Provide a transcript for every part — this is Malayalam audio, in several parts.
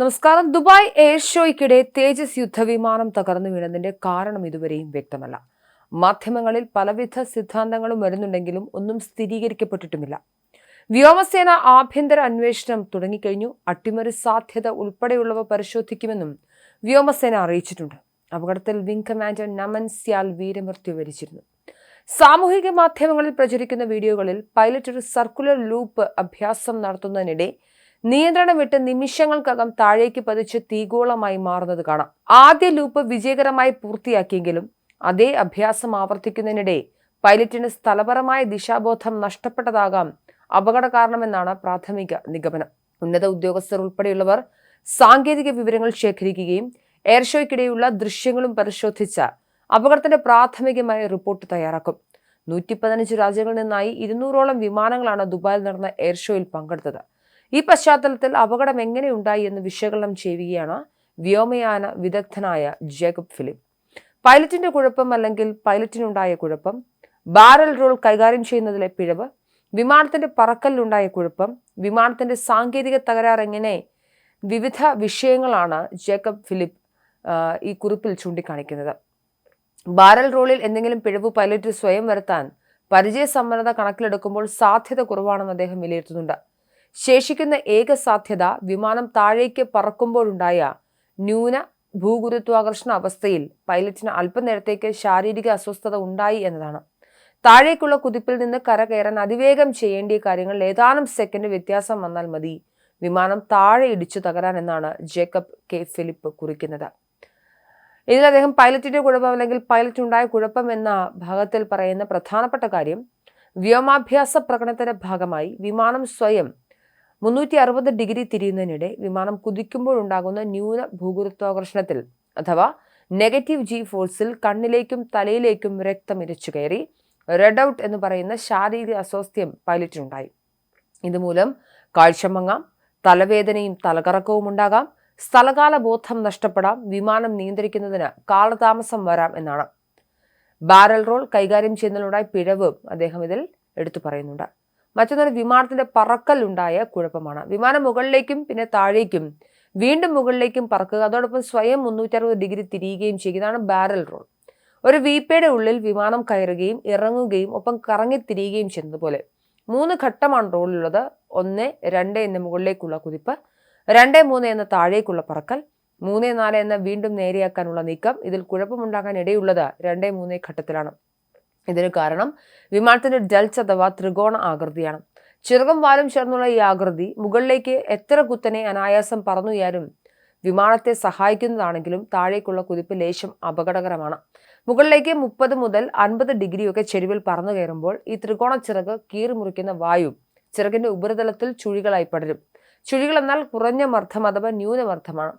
നമസ്കാരം. ദുബായ് എയർ ഷോയ്ക്കിടെ തേജസ് യുദ്ധവിമാനം തകർന്നു വീണതിന്റെ കാരണം ഇതുവരെയും വ്യക്തമല്ല. മാധ്യമങ്ങളിൽ പലവിധ സിദ്ധാന്തങ്ങളും വരുന്നുണ്ടെങ്കിലും ഒന്നും സ്ഥിരീകരിക്കപ്പെട്ടിട്ടുമില്ല. വ്യോമസേന ആഭ്യന്തര അന്വേഷണം തുടങ്ങിക്കഴിഞ്ഞു. അട്ടിമറി സാധ്യത ഉൾപ്പെടെയുള്ളവ പരിശോധിക്കുമെന്നും വ്യോമസേന അറിയിച്ചിട്ടുണ്ട്. അപകടത്തിൽ വിംഗ് കമാൻഡർ നമൻ സ്യാൽ വീരമൃത്യു വരിച്ചിരുന്നു. സാമൂഹിക മാധ്യമങ്ങളിൽ പ്രചരിക്കുന്ന വീഡിയോകളിൽ പൈലറ്റ് ഒരു സർക്കുലർ ലൂപ്പ് അഭ്യാസം നടത്തുന്നതിനിടെ നിയന്ത്രണം വിട്ട് നിമിഷങ്ങൾക്കകം താഴേക്ക് പതിച്ച് തീഗോളമായി മാറുന്നത് കാണാം. ആദ്യ ലൂപ്പ് വിജയകരമായി പൂർത്തിയാക്കിയെങ്കിലും അതേ അഭ്യാസം ആവർത്തിക്കുന്നതിനിടെ പൈലറ്റിന് സ്ഥലപരമായ ദിശാബോധം നഷ്ടപ്പെട്ടതാകാം അപകട കാരണമെന്നാണ് പ്രാഥമിക നിഗമനം. ഉന്നത ഉദ്യോഗസ്ഥർ ഉൾപ്പെടെയുള്ളവർ സാങ്കേതിക വിവരങ്ങൾ ശേഖരിക്കുകയും എയർ ഷോയ്ക്കിടെയുള്ള ദൃശ്യങ്ങളും പരിശോധിച്ച അപകടത്തിന്റെ പ്രാഥമികമായ റിപ്പോർട്ട് തയ്യാറാക്കും. നൂറ്റി പതിനഞ്ച് രാജ്യങ്ങളിൽ നിന്നായി ഇരുന്നൂറോളം വിമാനങ്ങളാണ് ദുബായിൽ നടന്ന എയർ ഷോയിൽ പങ്കെടുത്തത്. ഈ പശ്ചാത്തലത്തിൽ അപകടം എങ്ങനെയുണ്ടായി എന്ന് വിശകലനം ചെയ്യുകയാണ് വ്യോമയാന വിദഗ്ധനായ ജേക്കബ് ഫിലിപ്പ്. പൈലറ്റിന്റെ കുഴപ്പം അല്ലെങ്കിൽ പൈലറ്റിനുണ്ടായ കുഴപ്പം ബാരൽ റോൾ കൈകാര്യം ചെയ്യുന്നതിലെ പിഴവ് വിമാനത്തിന്റെ പറക്കലിലുണ്ടായ കുഴപ്പം വിമാനത്തിന്റെ സാങ്കേതിക തകരാർ എങ്ങനെ വിവിധ വിഷയങ്ങളാണ് ജേക്കബ് ഫിലിപ്പ് ഈ കുറിപ്പിൽ ചൂണ്ടിക്കാണിക്കുന്നത്. ബാരൽ റോളിൽ എന്തെങ്കിലും പിഴവ് പൈലറ്റ് സ്വയം വരുത്താൻ പരിചയസമ്പന്നത കണക്കിലെടുക്കുമ്പോൾ സാധ്യത കുറവാണെന്ന് അദ്ദേഹം വിലയിരുത്തുന്നുണ്ട്. ശേഷിക്കുന്ന ഏക സാധ്യത വിമാനം താഴേക്ക് പറക്കുമ്പോഴുണ്ടായ ന്യൂന ഭൂഗുരുത്വാകർഷണ അവസ്ഥയിൽ പൈലറ്റിന് അല്പനേരത്തേക്ക് ശാരീരിക അസ്വസ്ഥത ഉണ്ടായി എന്നതാണ്. താഴേക്കുള്ള കുതിപ്പിൽ നിന്ന് കര കയറാൻ അതിവേഗം ചെയ്യേണ്ടിയ കാര്യങ്ങൾ ഏതാനും സെക്കൻഡ് വ്യത്യാസം വന്നാൽ മതി. വിമാനം താഴെ ഇടിച്ചു തകരാൻ എന്നാണ് ജേക്കബ് കെ. ഫിലിപ്പ് കുറിക്കുന്നത്. ഇതിൽ അദ്ദേഹം പൈലറ്റിന്റെ കുഴപ്പം അല്ലെങ്കിൽ പൈലറ്റ് ഉണ്ടായ കുഴപ്പം എന്ന ഭാഗത്തിൽ പറയുന്ന പ്രധാനപ്പെട്ട കാര്യം വ്യോമാഭ്യാസ പ്രകടനത്തിന്റെ ഭാഗമായി വിമാനം സ്വയം മുന്നൂറ്റി അറുപത് ഡിഗ്രി തിരിയുന്നതിനിടെ വിമാനം കുതിക്കുമ്പോഴുണ്ടാകുന്ന ന്യൂന ഭൂഗുരുത്വാകർഷണത്തിൽ അഥവാ നെഗറ്റീവ് ജി ഫോഴ്സിൽ കണ്ണിലേക്കും തലയിലേക്കും രക്തം ഇരച്ചു കയറി റെഡ് ഔട്ട് എന്ന് പറയുന്ന ശാരീരിക അസ്വാസ്ഥ്യം പൈലറ്റിനുണ്ടായി. ഇതുമൂലം കാഴ്ചമങ്ങാം തലവേദനയും തലകറക്കവും ഉണ്ടാകാം സ്ഥലകാല ബോധം നഷ്ടപ്പെടാം വിമാനം നിയന്ത്രിക്കുന്നതിന് കാലതാമസം വരാം എന്നാണ്. ബാരൽ റോൾ കൈകാര്യം ചെയ്യുന്നതിനുണ്ടായ പിഴവ് അദ്ദേഹം ഇതിൽ എടുത്തു പറയുന്നുണ്ട്. മറ്റൊന്നൊരു വിമാനത്തിന്റെ പറക്കലുണ്ടായ കുഴപ്പമാണ്. വിമാനം മുകളിലേക്കും പിന്നെ താഴേക്കും വീണ്ടും മുകളിലേക്കും പറക്കുക. അതോടൊപ്പം സ്വയം മുന്നൂറ്ററുപത് ഡിഗ്രി തിരിയുകയും ചെയ്യുന്നതാണ് ബാരൽ റോൾ. ഒരു വീപ്പയുടെ ഉള്ളിൽ വിമാനം കയറുകയും ഇറങ്ങുകയും ഒപ്പം കറങ്ങി തിരിയുകയും ചെയ്യുന്നത് പോലെ മൂന്ന് ഘട്ടമാണ് റോളിലുള്ളത്. ഒന്ന് രണ്ട് എന്ന മുകളിലേക്കുള്ള കുതിപ്പ് രണ്ട് മൂന്ന് എന്ന താഴേക്കുള്ള പറക്കൽ മൂന്ന് നാല് എന്ന വീണ്ടും നേരെയാക്കാനുള്ള നീക്കം. ഇതിൽ കുഴപ്പമുണ്ടാകാൻ ഇടയുള്ളത് രണ്ട് മൂന്ന് ഘട്ടത്തിലാണ്. ഇതിന് കാരണം വിമാനത്തിന്റെ ഡൽച്ച് അഥവാ ത്രികോണ ആകൃതിയാണ്. ചിറകും വാലും ചേർന്നുള്ള ഈ ആകൃതി മുകളിലേക്ക് എത്ര കുത്തനെ അനായാസം പറന്നുയാലും വിമാനത്തെ സഹായിക്കുന്നതാണെങ്കിലും താഴേക്കുള്ള കുതിപ്പ് ലേശം അപകടകരമാണ്. മുകളിലേക്ക് മുപ്പത് മുതൽ അൻപത് ഡിഗ്രിയൊക്കെ ചെരുവിൽ പറന്നു കയറുമ്പോൾ ഈ ത്രികോണ ചിറക് കീറിമുറിക്കുന്ന വായു ചിറകിന്റെ ഉപരിതലത്തിൽ ചുഴികളായി പടരും. ചുഴികൾ എന്നാൽ കുറഞ്ഞ മർദ്ദം അഥവാ ന്യൂനമർദ്ദമാണ്.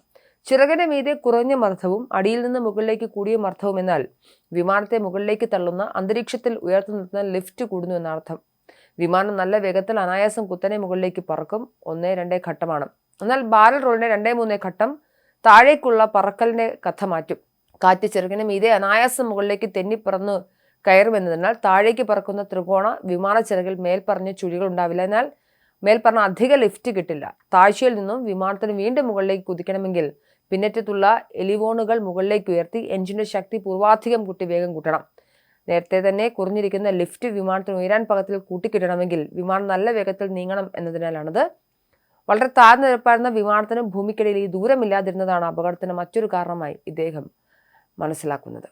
ചിറകിന്റെ മീതെ കുറഞ്ഞ മർദ്ദവും അടിയിൽ നിന്ന് മുകളിലേക്ക് കൂടിയ മർദ്ദവും എന്നാൽ വിമാനത്തെ മുകളിലേക്ക് തള്ളുന്ന അന്തരീക്ഷത്തിൽ ഉയർത്തി നിർത്തുന്ന ലിഫ്റ്റ് കൂടുന്നു എന്നർത്ഥം വിമാനം നല്ല വേഗത്തിൽ അനായാസം കുത്തനെ മുകളിലേക്ക് പറക്കും. ഒന്നേ രണ്ടേ ഘട്ടമാണ്. എന്നാൽ ബാരൽ റോളിന്റെ രണ്ടേ മൂന്നേ ഘട്ടം താഴേക്കുള്ള പറക്കലിന്റെ കഥ മാറ്റും. കാറ്റ് ചെറുകിന് മീതെ അനായാസം മുകളിലേക്ക് തെന്നിപ്പറന്ന് കയറുമെന്നതിനാൽ താഴേക്ക് പറക്കുന്ന ത്രികോണ വിമാന ചിറകിൽ മേൽപ്പറഞ്ഞ ചുഴികൾ ഉണ്ടാവില്ല. എന്നാൽ മേൽപ്പറഞ്ഞ അധിക ലിഫ്റ്റ് കിട്ടില്ല. താഴ്ചയിൽ നിന്നും വിമാനത്തിന് വീണ്ടും മുകളിലേക്ക് കുതിക്കണമെങ്കിൽ പിന്നറ്റത്തുള്ള എലിവോണുകൾ മുകളിലേക്ക് ഉയർത്തി എഞ്ചിന്റെ ശക്തി പൂർവാധികം കൂട്ടി വേഗം കൂട്ടണം. നേരത്തെ തന്നെ കുറഞ്ഞിരിക്കുന്ന ലിഫ്റ്റ് വിമാനത്തിന് ഉയരാൻ പകത്തിൽ കൂട്ടിക്കിട്ടണമെങ്കിൽ വിമാനം നല്ല വേഗത്തിൽ നീങ്ങണം എന്നതിനാലാണത്. വളരെ താഴ്ന്ന നിരപ്പായിരുന്ന വിമാനത്തിന് ഭൂമിക്കിടയിൽ ഈ ദൂരമില്ലാതിരുന്നതാണ് അപകടത്തിന് മറ്റൊരു കാരണമായി ഇദ്ദേഹം മനസ്സിലാക്കുന്നത്.